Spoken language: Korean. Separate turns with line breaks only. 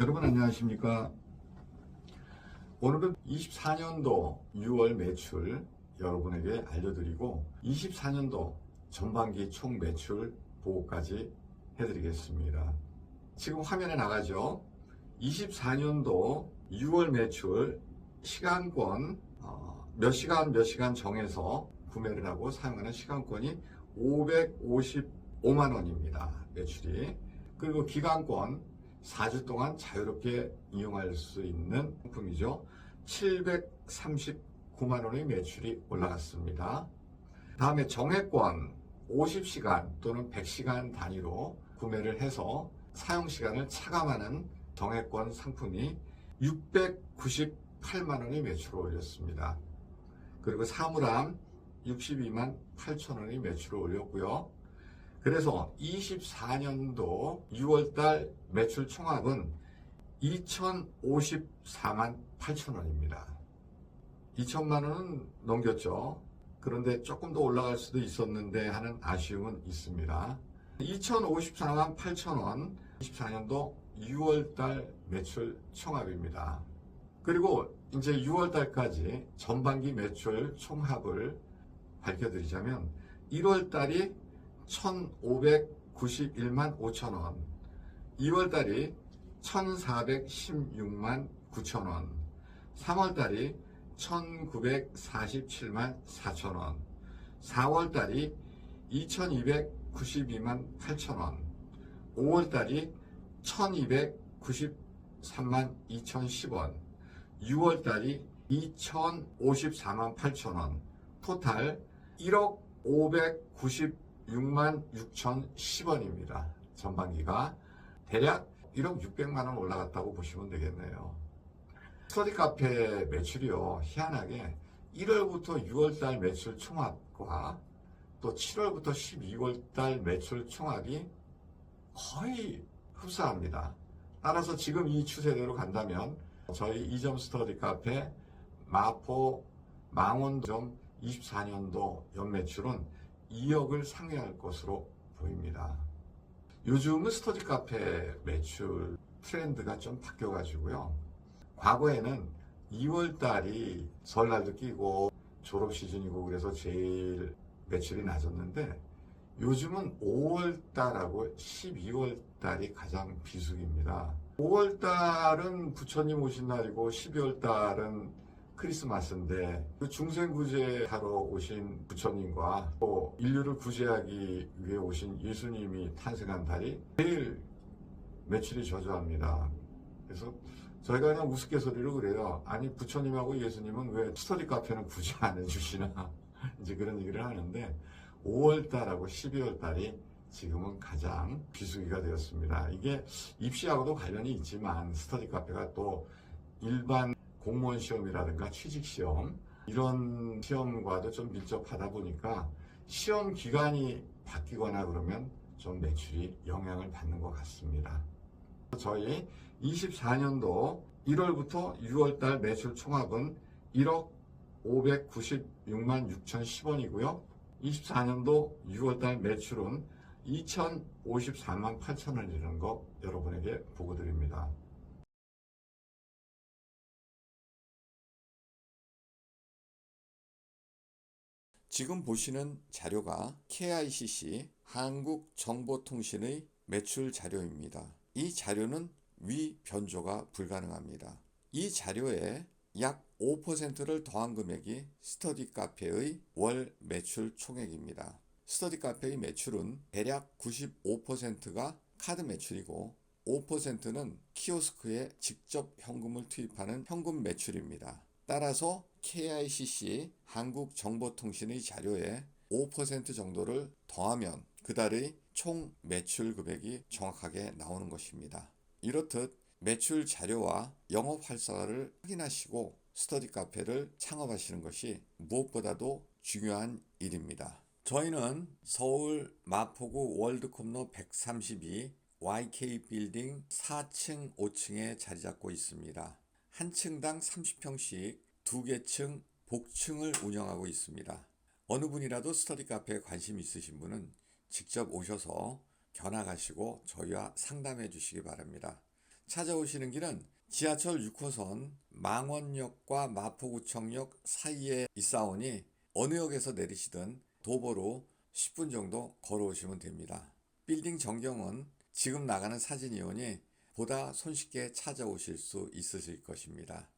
여러분 안녕하십니까? 오늘은 24년도 6월 매출 여러분에게 알려드리고 24년도 전반기 총 매출 보고까지 해드리겠습니다. 지금 화면에 나가죠? 24년도 6월 매출 시간권 어, 몇 시간 몇 시간 정해서 구매를 하고 사용하는 시간권이 555만 원입니다. 매출이. 그리고 기간권 4주 동안 자유롭게 이용할 수 있는 상품이죠. 739만 원의 매출이 올라갔습니다. 다음에 정액권 50시간 또는 100시간 단위로 구매를 해서 사용 시간을 차감하는 정액권 상품이 698만 원의 매출을 올렸습니다. 그리고 사물함 62만 8천 원의 매출을 올렸고요. 그래서 24년도 6월달 매출 총합은 2,054만 8천 원입니다. 2천만 원은 넘겼죠. 그런데 조금 더 올라갈 수도 있었는데 하는 아쉬움은 있습니다. 2,054만 8천 원 24년도 6월달 매출 총합입니다. 그리고 이제 6월달까지 전반기 매출 총합을 밝혀드리자면 1월달이 1,591만 5천 원, 2월달이 1,416만 9천 원, 3월달이 1,947만 4천 원, 4월달이 2,292만 8천 원, 5월달이 1,293만 2,010원, 6월달이 2,054만 8천 원, 토탈 1억 590 66,010원입니다. 전반기가 대략 1억 600만 원 올라갔다고 보시면 되겠네요. 스터디 카페 매출이요. 희한하게 1월부터 6월달 매출 총합과 또 7월부터 12월달 매출 총합이 거의 흡사합니다. 따라서 지금 이 추세대로 간다면 저희 이점 스터디 카페 마포 망원점 24년도 연매출은 2억을 상회할 것으로 보입니다. 요즘은 스터디 카페 매출 트렌드가 좀 바뀌어가지고요. 과거에는 2월 달이 설날도 끼고 졸업 시즌이고 그래서 제일 매출이 낮았는데 요즘은 5월 달하고 12월 달이 가장 비수기입니다. 5월 달은 부처님 오신 날이고 12월 달은 크리스마스인데 그 중생구제 하러 오신 부처님과 또 인류를 구제하기 위해 오신 예수님이 탄생한 달이 제일 매출이 저조합니다. 그래서 저희가 그냥 우스갯소리로 그래요. 아니 부처님하고 예수님은 왜 스터디 카페는 굳이 안 해주시나 이제 그런 얘기를 하는데 5월달하고 12월달이 지금은 가장 비수기가 되었습니다. 이게 입시하고도 관련이 있지만 스터디 카페가 또 일반 공무원 시험이라든가 취직 시험 이런 시험과도 좀 밀접하다 보니까 시험 기간이 바뀌거나 그러면 좀 매출이 영향을 받는 것 같습니다. 저희 24년도 1월부터 6월달 매출 총합은 1억 596만 6,010원이고요. 24년도 6월달 매출은 2,054만 8천 원이라는 거 여러분에게 보고 드립니다. 지금 보시는 자료가 KICC 한국정보통신의 매출 자료입니다. 이 자료는 위 변조가 불가능합니다. 이 자료에 약 5%를 더한 금액이 스터디 카페의 월 매출 총액입니다. 스터디 카페의 매출은 대략 95%가 카드 매출이고 5%는 키오스크에 직접 현금을 투입하는 현금 매출입니다. 따라서 KICC 한국정보통신의 자료에 5% 정도를 더하면 그달의 총 매출 금액이 정확하게 나오는 것입니다. 이렇듯 매출 자료와 영업 활성화를 확인하시고 스터디 카페를 창업하시는 것이 무엇보다도 중요한 일입니다. 저희는 서울 마포구 월드컵로 132 YK 빌딩 4층, 5층에 자리 잡고 있습니다. 한 층당 30평씩 두 개 층 복층을 운영하고 있습니다. 어느 분이라도 스터디 카페에 관심 있으신 분은 직접 오셔서 견학하시고 저희와 상담해 주시기 바랍니다. 찾아오시는 길은 지하철 6호선 망원역과 마포구청역 사이에 있사오니 어느 역에서 내리시든 도보로 10분 정도 걸어오시면 됩니다. 빌딩 전경은 지금 나가는 사진이 오니 보다 손쉽게 찾아오실 수 있으실 것입니다.